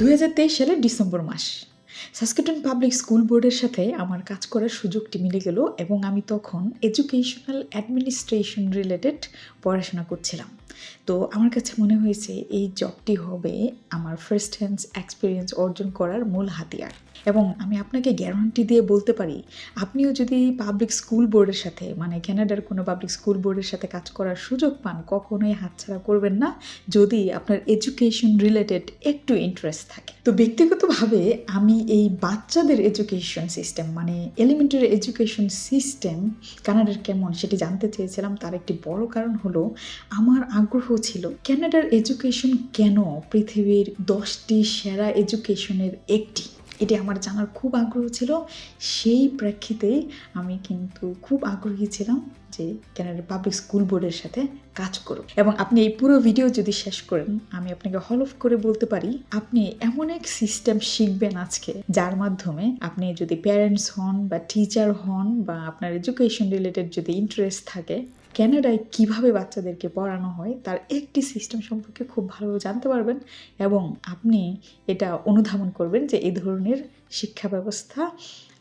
দু হাজার তেইশ সালের ডিসেম্বর মাস। সাসকেটন পাবলিক স্কুল বোর্ডের সাথে আমার কাজ করার সুযোগটি মিলে গেল এবং আমি তখন এডুকেশনাল অ্যাডমিনিস্ট্রেশন রিলেটেড পড়াশোনা করছিলাম। তো আমার কাছে মনে হয়েছে এই জবটি হবে আমার ফার্স্ট হ্যান্ডস এক্সপিরিয়েন্স অর্জন করার মূল হাতিয়ার। এবং আমি আপনাকে গ্যারান্টি দিয়ে বলতে পারি, আপনিও যদি পাবলিক স্কুল বোর্ডের সাথে মানে ক্যানাডার কোনো পাবলিক স্কুল বোর্ডের সাথে কাজ করার সুযোগ পান, কখনোই হাতছাড়া করবেন না যদি আপনার এডুকেশন রিলেটেড একটু ইন্টারেস্ট থাকে। তো ব্যক্তিগতভাবে আমি এই বাচ্চাদের এডুকেশন সিস্টেম মানে এলিমেন্টারি এডুকেশন সিস্টেম কানাডার কেমন সেটি জানতে চেয়েছিলাম, তার একটি বড় কারণ হলো, আমার আগ্রহ ছিল। ক্যানাডার এডুকেশন কেন পৃথিবীর দশটি সেরা এডুকেশনের একটি? এটি আমার জানার খুব আগ্রহ ছিল। সেই প্রেক্ষিতে আমি কিন্তু খুব আগ্রহী ছিলাম যে ক্যানাডার পাবলিক স্কুল বোর্ডের সাথে কাজ করুন এবং আপনি এই পুরো ভিডিও যদি শেষ করেন, আমি আপনাকে হলফ করে বলতে পারি, আপনি এমন এক সিস্টেম শিখবেন আজকে, যার মাধ্যমে আপনি যদি প্যারেন্টস হন বা টিচার হন বা আপনার এডুকেশন রিলেটেড যদি ইন্টারেস্ট থাকে ক্যানাডায় কীভাবে বাচ্চাদেরকে পড়ানো হয়, তার একটি সিস্টেম সম্পর্কে খুব ভালোভাবে জানতে পারবেন এবং আপনি এটা অনুধাবন করবেন যে এই ধরনের শিক্ষা ব্যবস্থা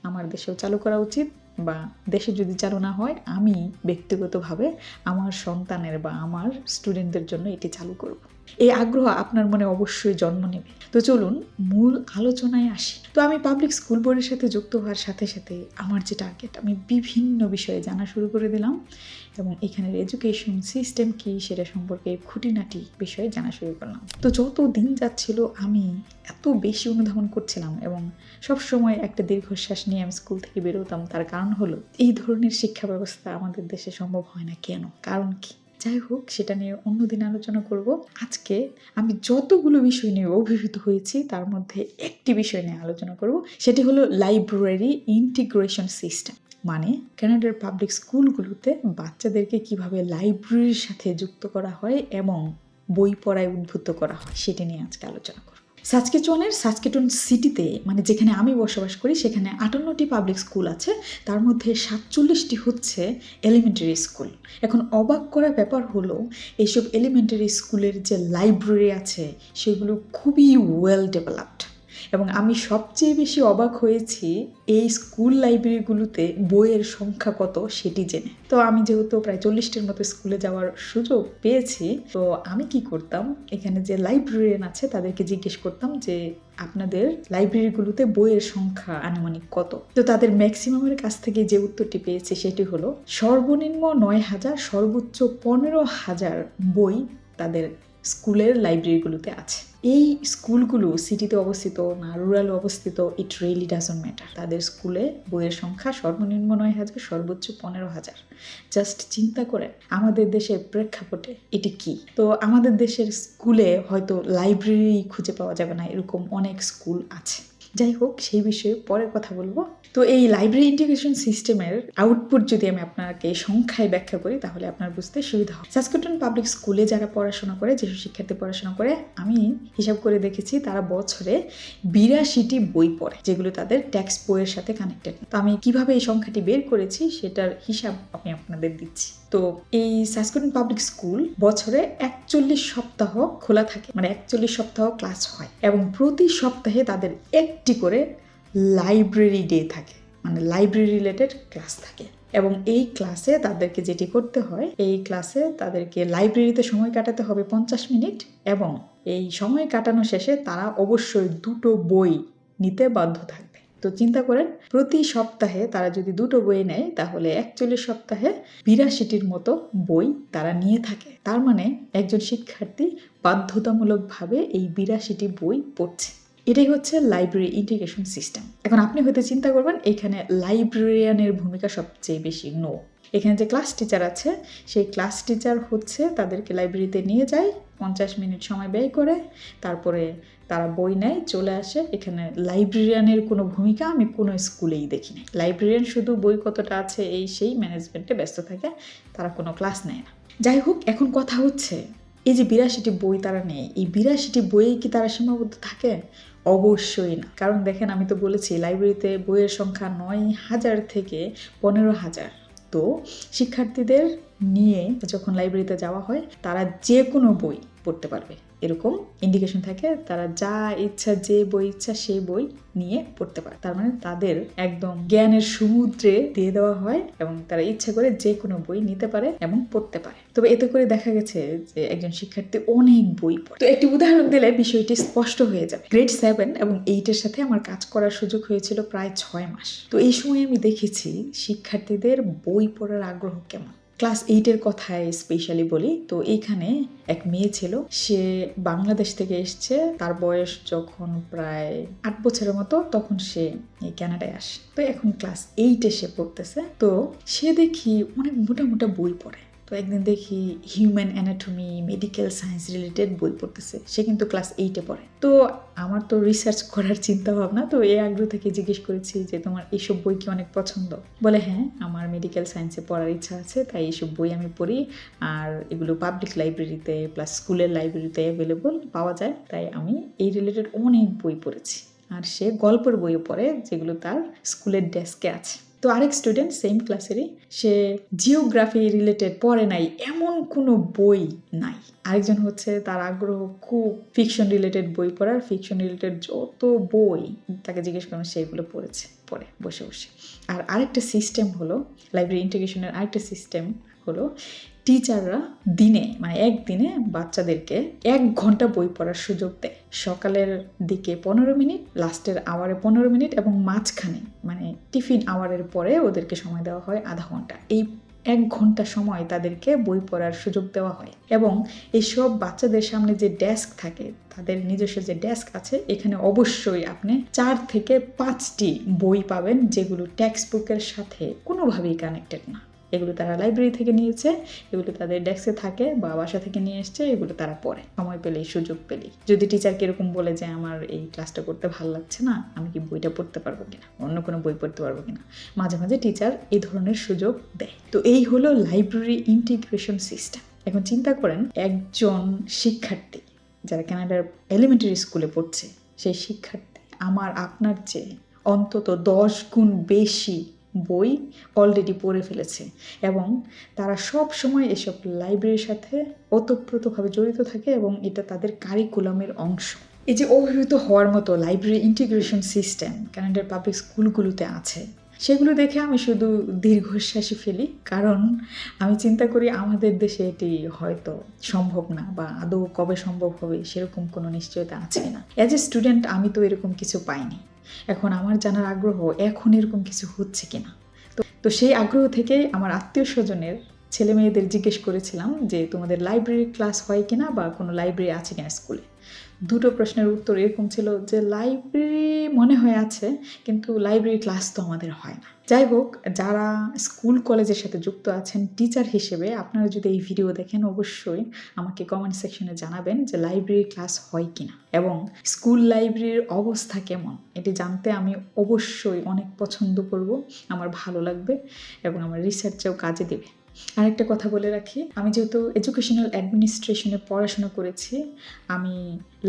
আমার দেশেও চালু করা উচিত বা দেশে যদি চালু না হয়, আমি ব্যক্তিগতভাবে আমার সন্তানের বা আমার স্টুডেন্টদের জন্য এটি চালু করব। এই আগ্রহ আপনার মনে অবশ্যই জন্ম নেবে। তো চলুন মূল আলোচনায় আসি। তো আমি পাবলিক স্কুল বোর্ডের সাথে যুক্ত হওয়ার সাথে সাথে আমার যে টার্গেট আমি বিভিন্ন বিষয়ে জানা শুরু করে দিলাম এবং এখানের এডুকেশন সিস্টেম কি সেটা সম্পর্কে খুঁটিনাটি বিষয়ে জানা শুরু করলাম। তো যত দিন যাচ্ছিল, আমি এত বেশি অনুধাবন করছিলাম এবং সব সময় একটা দীর্ঘশ্বাস নিয়ে আমি স্কুল থেকে বেরোতাম তার কারণ হলো, এই ধরনের শিক্ষা ব্যবস্থা আমাদের দেশে সম্ভব হয় না কেন? কারণ কি? যাই হোক, সেটা নিয়ে অন্যদিন আলোচনা করব। আজকে আমি যতগুলো বিষয় নিয়ে অভিভূত হয়েছি, তার মধ্যে একটি বিষয় নিয়ে আলোচনা করব। সেটি হলো লাইব্রেরি ইন্টিগ্রেশন সিস্টেম মানে ক্যানাডার পাবলিক স্কুলগুলোতে বাচ্চাদেরকে কীভাবে লাইব্রেরির সাথে যুক্ত করা হয় এবং বই পড়ায় উদ্বুদ্ধ করা হয়, সেটি নিয়ে আজকে আলোচনা করব। সাসকেচনের সাসকেটন সিটিতে মানে যেখানে আমি বসবাস করি, সেখানে আটান্নটি পাবলিক স্কুল আছে। তার মধ্যে সাতচল্লিশটি হচ্ছে এলিমেন্টারি স্কুল এখন অবাক করা ব্যাপার হলো, এইসব এলিমেন্টারি স্কুলের যে লাইব্রেরি আছে, সেগুলো খুবই ওয়েল ডেভেলপড এবং আমি সবচেয়ে বেশি অবাক হয়েছি এই স্কুল লাইব্রেরিগুলোতে বইয়ের সংখ্যা কত সেটি জেনে। তো আমি যেহেতু প্রায় চল্লিশটির মতো স্কুলে যাওয়ার সুযোগ পেয়েছি তো আমি কি করতাম? এখানে যে লাইব্রেরিয়ান আছে তাদেরকে জিজ্ঞেস করতাম যে আপনাদের লাইব্রেরিগুলোতে বইয়ের সংখ্যা আনুমানিক কত? তো তাদের ম্যাক্সিমামের কাছ থেকে যে উত্তরটি পেয়েছে সেটি হলো সর্বনিম্ন নয় হাজার সর্বোচ্চ পনেরো হাজার বই তাদের স্কুলের লাইব্রেরিগুলোতে আছে। এই স্কুলগুলো সিটিতে অবস্থিত না রুরাল অবস্থিত ইট রিয়েলি ডাজন্ট ম্যাটার তাদের স্কুলে বইয়ের সংখ্যা সর্বনিম্ন নয় হাজার, সর্বোচ্চ পনেরো হাজার। জাস্ট চিন্তা করে, আমাদের দেশের প্রেক্ষাপটে এটি কি? তো আমাদের দেশের স্কুলে হয়তো লাইব্রেরি খুঁজে পাওয়া যাবে না, এরকম অনেক স্কুল আছে। যাই হোক সেই বিষয়ে পরে কথা বলব। তো এই লাইব্রেরি ইন্টিগ্রেশন সিস্টেমের আউটপুট যদি আমি আপনাকে সংখ্যায় ব্যাখ্যা করি, তাহলে আপনার বুঝতে সুবিধা হবে। সাসকটন পাবলিক স্কুলে যারা পড়াশোনা করে, যেসব শিক্ষার্থী পড়াশোনা করে, আমি হিসাব করে দেখেছি তারা বছরে বিরাশিটি বই পড়ে, যেগুলো তাদের ট্যাক্স বইয়ের সাথে কানেক্টেড তো আমি কীভাবে এই সংখ্যাটি বের করেছি, সেটার হিসাব আমি আপনাদের দিচ্ছি। তো এই সাসকটন পাবলিক স্কুল বছরে একচল্লিশ সপ্তাহ খোলা থাকে মানে একচল্লিশ সপ্তাহ ক্লাস হয় এবং প্রতি সপ্তাহে তাদের একটি করে লাইব্রেরি ডে থাকে। মানে লাইব্রেরি রিলেটেড ক্লাস থাকে। এবং এই ক্লাসে তাদেরকে যেটি করতে হয়, এই ক্লাসে তাদেরকে লাইব্রেরিতে সময় কাটাতে হবে পঞ্চাশ মিনিট এবং এই সময় কাটানো শেষে তারা অবশ্যই দুটো বই নিতে বাধ্য থাকবে। তো চিন্তা করেন, প্রতি সপ্তাহে তারা যদি দুটো বই নেয়, তাহলে একচল্লিশ সপ্তাহে বিরাশিটির মতো বই তারা নিয়ে থাকে। তার মানে একজন শিক্ষার্থী বাধ্যতামূলকভাবে এই বিরাশিটি বই পড়ছে। এটাই হচ্ছে লাইব্রেরি ইন্টিগ্রেশন সিস্টেম এখন আপনি হয়তো চিন্তা করবেন, এখানে লাইব্রেরিয়ানের ভূমিকা সবচেয়ে বেশি। নো এখানে যে ক্লাস টিচার আছে, সেই ক্লাস টিচার হচ্ছে তাদেরকে লাইব্রেরিতে নিয়ে যায়, পঞ্চাশ মিনিট সময় ব্যয় করে, তারপরে তারা বই নেয়, চলে আসে। এখানে লাইব্রেরিয়ানের কোনো ভূমিকা আমি কোনো স্কুলেই দেখি নাই লাইব্রেরিয়ান শুধু বই কতটা আছে, এই সেই ম্যানেজমেন্টে ব্যস্ত থাকে, তারা কোনো ক্লাস নেয় না। যাই হোক, এখন কথা হচ্ছে, এই যে বিরাশিটি বই তারা নেয়, এই বিরাশিটি বইয়ে কি তারা সীমাবদ্ধ থাকে? অবশ্যই না। কারণ দেখেন, আমি তো বলেছি, লাইব্রেরিতে বইয়ের সংখ্যা নয় হাজার থেকে পনেরো হাজার। তো শিক্ষার্থীদের নিয়ে যখন লাইব্রেরিতে যাওয়া হয়, তারা যে কোনো বই পড়তে পারবে। এরকম ইন্ডিকেশন থাকে, তারা যা ইচ্ছা যে বই ইচ্ছা সেই বই নিয়ে পড়তে পারে। তার মানে তাদের একদম জ্ঞানের সমুদ্রে দিয়ে দেওয়া হয় এবং তারা ইচ্ছা করে যে কোনো বই নিতে পারে এবং পড়তে পারে। তবে এতে করে দেখা গেছে যে একজন শিক্ষার্থী অনেক বই পড়ে। তো একটি উদাহরণ দিলে বিষয়টি স্পষ্ট হয়ে যাবে। গ্রেড সেভেন এবং এইটের সাথে আমার কাজ করার সুযোগ হয়েছিল প্রায় ছয় মাস। তো এই সময় আমি দেখেছি শিক্ষার্থীদের বই পড়ার আগ্রহ কেমন? ক্লাস এইটের কথায় স্পেশালি বলি। তো এইখানে এক মেয়ে ছিল, সে বাংলাদেশ থেকে এসছে। তার বয়স যখন প্রায় আট বছরের মতো, তখন সে এই কানাডায় আসে। তো এখন ক্লাস এইটে সে পড়তেছে। তো সে দেখি অনেক মোটা মোটা বই পড়ে। তো একদিন দেখি human anatomy medical science related বই পড়তেছে। সে কিন্তু ক্লাস এইটে পড়ে। তো আমার তো রিসার্চ করার চিন্তা ভাবনা তো এই আগ্রহ থেকে জিজ্ঞেস করেছি যে, তোমার এইসব বই কি অনেক পছন্দ? বলে হ্যাঁ আমার মেডিকেল সায়েন্সে পড়ার ইচ্ছা আছে, তাই এইসব বই আমি পড়ি। আর এগুলো পাবলিক লাইব্রেরিতে প্লাস স্কুলের লাইব্রেরিতে অ্যাভেলেবল পাওয়া যায়। তাই আমি এই রিলেটেড অনেক বই পড়েছি। আর সে গল্পের বইও পড়ে, যেগুলো তার স্কুলের ডেস্কে আছে। তো আরেক স্টুডেন্ট সেম ক্লাসেরই সে জিওগ্রাফি রিলেটেড পড়ে নাই, এমন কোনো বই নাই। আরেকজন হচ্ছে তার আগ্রহ খুব ফিকশন রিলেটেড বই পড়ার ফিকশন রিলেটেড যত বই তাকে জিজ্ঞেস করলাম সেইগুলো পড়েছে, পড়ে, বসে বসে। আর আরেকটা সিস্টেম হলো লাইব্রেরি ইন্টিগ্রেশনের আরেকটা সিস্টেম হলো টিচাররা দিনে মানে একদিনে বাচ্চাদেরকে এক ঘণ্টা বই পড়ার সুযোগ দেয়। সকালের দিকে পনেরো মিনিট, লাস্টের আওয়ারে পনেরো মিনিট এবং মাঝখানে মানে টিফিন আওয়ারের পরে ওদেরকে সময় দেওয়া হয় আধা ঘণ্টা। এই এক ঘণ্টা সময় তাদেরকে বই পড়ার সুযোগ দেওয়া হয় এবং এইসব বাচ্চাদের সামনে যে ডেস্ক থাকে, তাদের নিজস্ব যে ডেস্ক আছে, এখানে অবশ্যই আপনি চার থেকে পাঁচটি বই পাবেন যেগুলো টেক্সট বুকের সাথে কোনোভাবেই কানেক্টেড না। এগুলো তারা লাইব্রেরি থেকে নিয়েছে, এগুলো তাদের ডেস্কে থাকে বা বাসা থেকে নিয়ে এসছে, এগুলো তারা পড়ে। সময় পেলেই, সুযোগ পেলেই। যদি টিচার কীরকম বলে যে, আমার এই ক্লাসটা করতে ভালো লাগছে না, আমি কি বইটা পড়তে পারব কিনা? অন্য কোনো বই পড়তে পারব কিনা? মাঝে মাঝে টিচার এই ধরনের সুযোগ দেয়। তো এই হলো লাইব্রেরি ইন্টিগ্রেশন সিস্টেম এখন চিন্তা করেন, একজন শিক্ষার্থী যারা কানাডার এলিমেন্টারি স্কুলে পড়ছে, সেই শিক্ষার্থী আমার আপনার চেয়ে অন্তত দশ গুণ বেশি বই অলরেডি পড়ে ফেলেছে এবং তারা সব সময় এসব লাইব্রেরির সাথে ওতপ্রোতভাবে জড়িত থাকে এবং এটা তাদের কারিকুলামের অংশ। এই যে অভিভূত হওয়ার মতো লাইব্রেরি ইন্টিগ্রেশন সিস্টেম কানাডার পাবলিক স্কুলগুলোতে আছে, সেগুলো দেখে আমি শুধু দীর্ঘশ্বাসই ফেলি, কারণ আমি চিন্তা করি আমাদের দেশে এটি হয়তো সম্ভব না বা আদৌ কবে সম্ভব হবে সেরকম কোনো নিশ্চয়তা আছে না অ্যাজ এ স্টুডেন্ট আমি তো এরকম কিছু পাইনি। এখন আমার জানার আগ্রহ এখন এরকম কিছু হচ্ছে কিনা? তো তো সেই আগ্রহ থেকে আমার আত্মীয় স্বজনের ছেলে মেয়েদের জিজ্ঞেস করেছিলাম যে, তোমাদের লাইব্রেরি ক্লাস হয় কিনা বা কোনো লাইব্রেরি আছে কিনা স্কুলে দুটো প্রশ্নের উত্তর এরকম ছিল যে লাইব্রেরি মনে হয়ে আছে, কিন্তু লাইব্রেরি ক্লাস তো আমাদের হয় না। যাই হোক, যারা স্কুল কলেজের সাথে যুক্ত আছেন টিচার হিসেবে আপনারা যদি এই ভিডিও দেখেন, অবশ্যই আমাকে কমেন্ট সেকশনে জানাবেন যে লাইব্রেরি ক্লাস হয় কিনা এবং স্কুল লাইব্রেরির অবস্থা কেমন। এটি জানতে আমি অবশ্যই অনেক পছন্দ করব, আমার ভালো লাগবে এবং আমার রিসার্চেও কাজে দেবে। আরেকটা কথা বলে রাখি, আমি যেহেতু এডুকেশনাল অ্যাডমিনিস্ট্রেশনে পড়াশোনা করেছি, আমি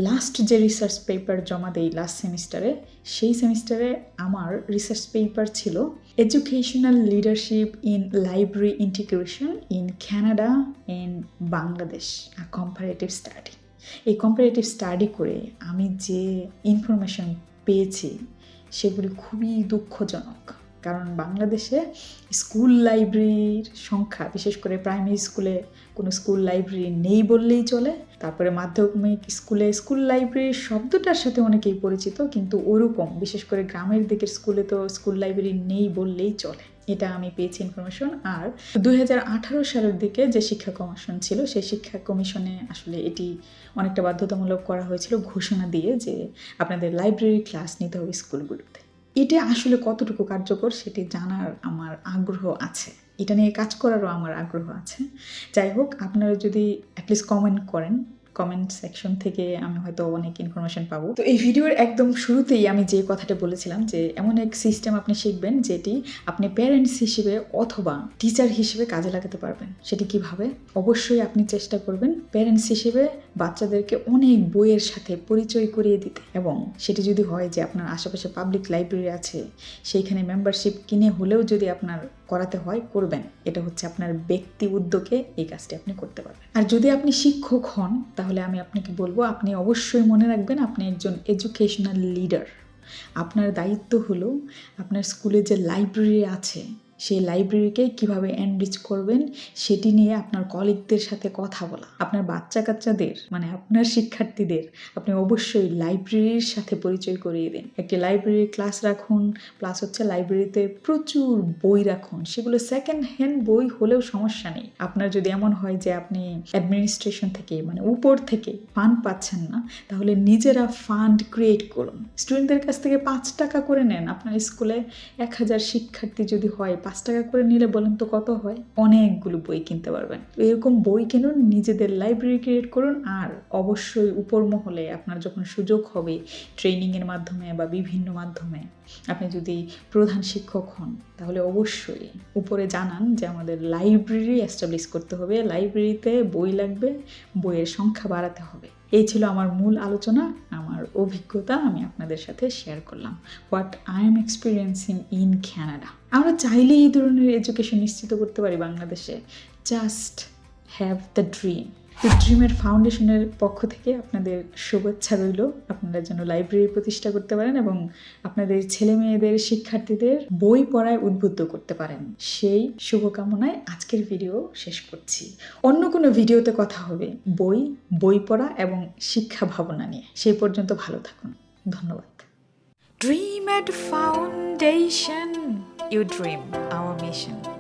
লাস্ট যে রিসার্চ পেপার জমা দেই লাস্ট সেমিস্টারে সেই সেমিস্টারে আমার রিসার্চ পেপার ছিল educational leadership in library integration in Canada in Bangladesh a comparative study এই কম্পারেটিভ স্টাডি করে আমি যে ইনফরমেশন পেয়েছি, সেগুলি খুবই দুঃখজনক। কারণ বাংলাদেশে স্কুল লাইব্রেরির সংখ্যা, বিশেষ করে প্রাইমারি স্কুলে কোনো স্কুল লাইব্রেরি নেই বললেই চলে। তারপরে মাধ্যমিক স্কুলে স্কুল লাইব্রেরি শব্দটার সাথে অনেকেই পরিচিত, কিন্তু ওরকম, বিশেষ করে গ্রামের দিকের স্কুলে তো স্কুল লাইব্রেরি নেই বললেই চলে। এটা আমি পেয়েছি ইনফরমেশন আর দু হাজার আঠারো সালের দিকে যে শিক্ষা কমিশন ছিল, সেই শিক্ষা কমিশনে আসলে এটি অনেকটা বাধ্যতামূলক করা হয়েছিল ঘোষণা দিয়ে যে আপনাদের লাইব্রেরি ক্লাস নিতে হবে স্কুলগুলোতে। এটা আসলে কতটুকু কার্যকর সেটি জানার আমার আগ্রহ আছে। এটা নিয়ে কাজ করারও আমার আগ্রহ আছে। যাই হোক, আপনারা যদি অ্যাটলিস্ট কমেন্ট করেন কমেন্ট সেকশন থেকে আমি হয়তো অনেক ইনফরমেশন পাবো। তো এই ভিডিওর একদম শুরুতেই আমি যে কথাটা বলেছিলাম যে, এমন এক সিস্টেম আপনি শিখবেন যেটি আপনি প্যারেন্টস হিসেবে অথবা টিচার হিসেবে কাজে লাগাতে পারবেন। সেটি কীভাবে? অবশ্যই আপনি চেষ্টা করবেন প্যারেন্টস হিসেবে বাচ্চাদেরকে অনেক বইয়ের সাথে পরিচয় করিয়ে দিতে। এবং সেটি যদি হয় যে, আপনার আশেপাশে পাবলিক লাইব্রেরি আছে, সেইখানে মেম্বারশিপ কিনে হলেও যদি আপনার করাতে হয়, করবেন। এটা হচ্ছে আপনার ব্যক্তি উদ্যোগে এই কাজটি আপনি করতে পারবেন। আর যদি আপনি শিক্ষক হন, তাহলে আমি আপনাকে বলব, আপনি অবশ্যই মনে রাখবেন আপনি একজন এডুকেশনাল লিডার আপনার দায়িত্ব হলো আপনার স্কুলে যে লাইব্রেরি আছে সেই লাইব্রেরিকে কীভাবে এনরিচ করবেন, সেটি নিয়ে আপনার কলিগদের সাথে কথা বলা। আপনার বাচ্চা কাচ্চাদের মানে আপনার শিক্ষার্থীদের, আপনি অবশ্যই লাইব্রেরির সাথে পরিচয় করিয়ে দিন। একটি লাইব্রেরির ক্লাস রাখুন প্লাস হচ্ছে লাইব্রেরিতে প্রচুর বই রাখুন। সেগুলো সেকেন্ড হ্যান্ড বই হলেও সমস্যা নেই। আপনার যদি এমন হয় যে আপনি অ্যাডমিনিস্ট্রেশন থেকে মানে উপর থেকে ফান্ড পাচ্ছেন না, তাহলে নিজেরা ফান্ড ক্রিয়েট করুন। স্টুডেন্টদের কাছ থেকে পাঁচ টাকা করে নেন। আপনার স্কুলে এক হাজার শিক্ষার্থী যদি হয় টাকা করে নিলে বলেন তো কত হয়? অনেকগুলো বই কিনতে পারবেন। এরকম বই কিনুন, নিজেদের লাইব্রেরি ক্রিয়েট করুন আর অবশ্যই উপর মহলে আপনার যখন সুযোগ হবে ট্রেনিংয়ের মাধ্যমে বা বিভিন্ন মাধ্যমে আপনি যদি প্রধান শিক্ষক হন, তাহলে অবশ্যই উপরে জানান যে আমাদের লাইব্রেরি এস্টাবলিশ করতে হবে। লাইব্রেরিতে বই লাগবে, বইয়ের সংখ্যা বাড়াতে হবে। এই ছিল আমার মূল আলোচনা, আমার অভিজ্ঞতা আমি আপনাদের সাথে শেয়ার করলাম। What I am experiencing in Canada আমরা চাইলে এই ধরনের এডুকেশন নিশ্চিত করতে পারি বাংলাদেশে। জাস্ট হ্যাভ দ্য ড্রিম তো ড্রিমের ফাউন্ডেশনের পক্ষ থেকে আপনাদের শুভেচ্ছা রইল। আপনারা যেন লাইব্রেরি প্রতিষ্ঠা করতে পারেন এবং আপনাদের ছেলে মেয়েদের শিক্ষার্থীদের বই পড়ায় উদ্বুদ্ধ করতে পারেন। সেই শুভকামনায় আজকের ভিডিও শেষ করছি। অন্য কোনো ভিডিওতে কথা হবে বই বই পড়া এবং শিক্ষা ভাবনা নিয়ে। সেই পর্যন্ত ভালো থাকুন। ধন্যবাদ। Dream at Foundation. You dream, our mission.